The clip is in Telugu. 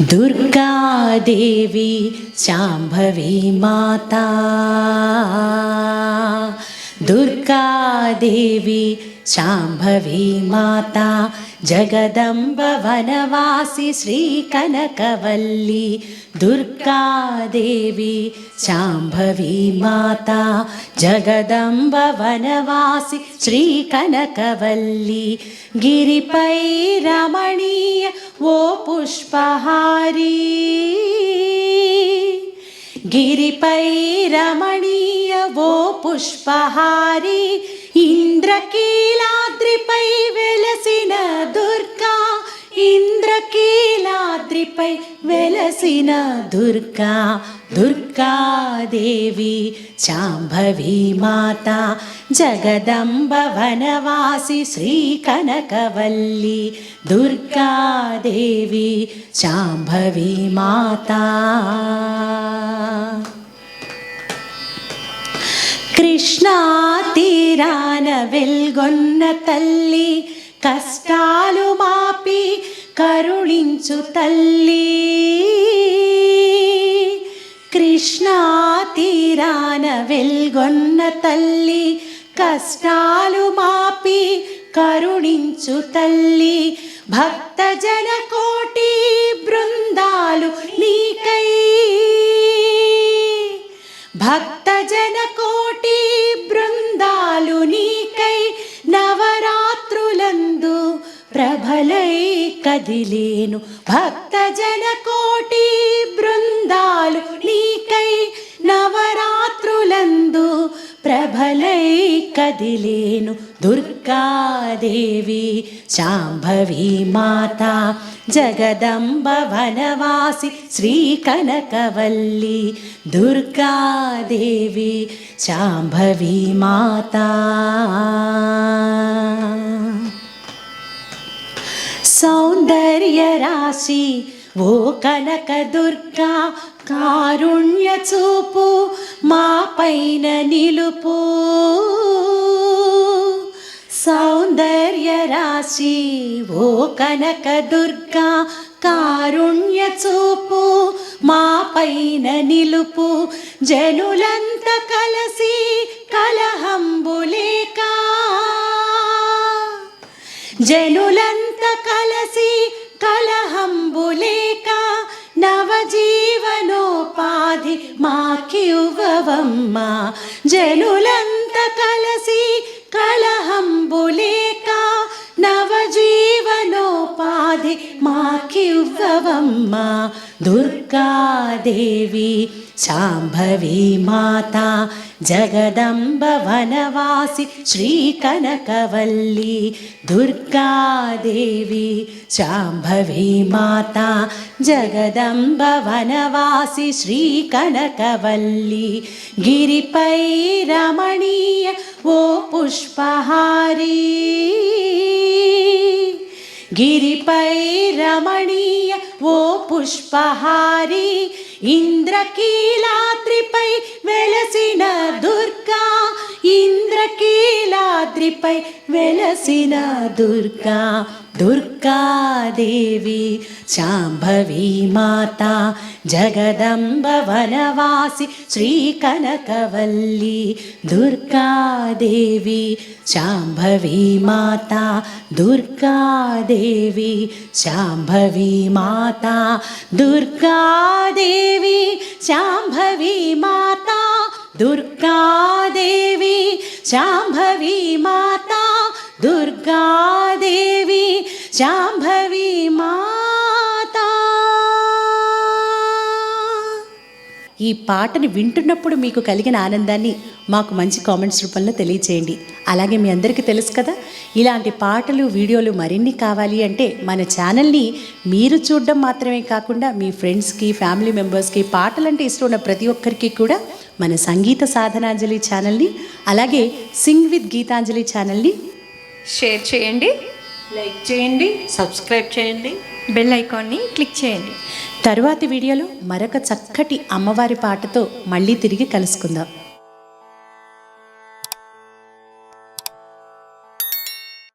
दुर्गादेवी शाम्भवी माता देवी शाम्भवी माता जगदम्ब श्री कनकवल्ली दुर्गा देवी शाम्भवी माता जगदम्ब श्री श्रीकनकवल्ली गिरिपै रमणीय वो पुष्पहारी गिरिपै रमणीय పుష్పహారి ఇంద్రకీలాద్రిపై వెలసిన దుర్గా ఇంద్రకీలాద్రిపై వెలసిన దుర్గా దుర్గాదేవి శాంభవి మాత జగదంబ వనవాసి శ్రీ కనకవల్లి దుర్గాదేవి శాంభవి మాత. వెల్గొన్న తల్లి కష్టాలు మాపి కరుణించు తల్లి. కృష్ణా తీరాన వెల్గొన్న తల్లి కష్టాలు మాపి కరుణించు తల్లి. భక్తజన కోటి బృందాలు నీకై కదిలేను. భక్త జన కోటి బృందాలు నీకై నవరాత్రులందు ప్రభలై కదిలేను. దుర్గాదేవి శాంభవి మాత జగదంబ వనవాసి శ్రీ కనకవల్లి దుర్గాదేవి శాంభవి మాత. సౌందర్య రాశి ఓ కనక దుర్గా కారుణ్య చూపు మా పైన నిలుపు. సౌందర్య రాశి ఓ కనక దుర్గా కారుణ్య చూపు మా పైన నిలుపు. జనులంత కలసి కలహంబులేక జనులంత కలసి కలహంబులేక నవజీవనోపాధి మాకివ్వవమ్మ. జనులంత కలసి కళ మాకివ్వవమ్మ దుర్గాదేవి శాంభవి మాత జగదంబ వనవాసి శ్రీ కనకవల్లి దుర్గాదేవి శాంభవి మాత జగదంబ వనవాసి శ్రీ కనకవల్లి గిరిపై రమణీయ ఓ పుష్పహారీ గిరిపై రమణీయ ఓ పుష్పహారి ఇంద్రకీలాద్రిపై వెలసిన దుర్గా ఇంద్రకీలాద్రిపై వెలసిన దుర్గా దుర్గాదేవి శాంభవి మాత జగదంబ వనవాసి శ్రీ కనకవల్లి దుర్గాదేవి శాంభవి మాత దుర్గాదేవి శాంభవి మాత దుర్గాదేవి శాంభవి మాత దుర్గాదేవి శాంభవి మాత దుర్గాదేవి శాంభవి మాత ఈ పాటని వింటున్నప్పుడు మీకు కలిగిన ఆనందాన్ని మాకు మంచి కామెంట్స్ రూపంలో తెలియచేయండి. అలాగే మీ అందరికీ తెలుసు కదా ఇలాంటి పాటలు వీడియోలు మరిన్ని కావాలి అంటే మన ఛానల్ని మీరు చూడడం మాత్రమే కాకుండా మీ ఫ్రెండ్స్కి ఫ్యామిలీ మెంబర్స్కి పాటలంటే ఇష్టం ఉన్న ప్రతి ఒక్కరికి కూడా మన సంగీత సాధనాంజలి ఛానల్ని అలాగే సింగ్ విత్ గీతాంజలి ఛానల్ని షేర్ చేయండి లైక్ చేయండి సబ్స్క్రైబ్ చేయండి. బెల్ ఐకాన్ని క్లిక్ చేయండి. తరువాతి వీడియోలో మరొక చక్కటి అమ్మవారి పాటతో మళ్ళీ తిరిగి కలుసుకుందాం.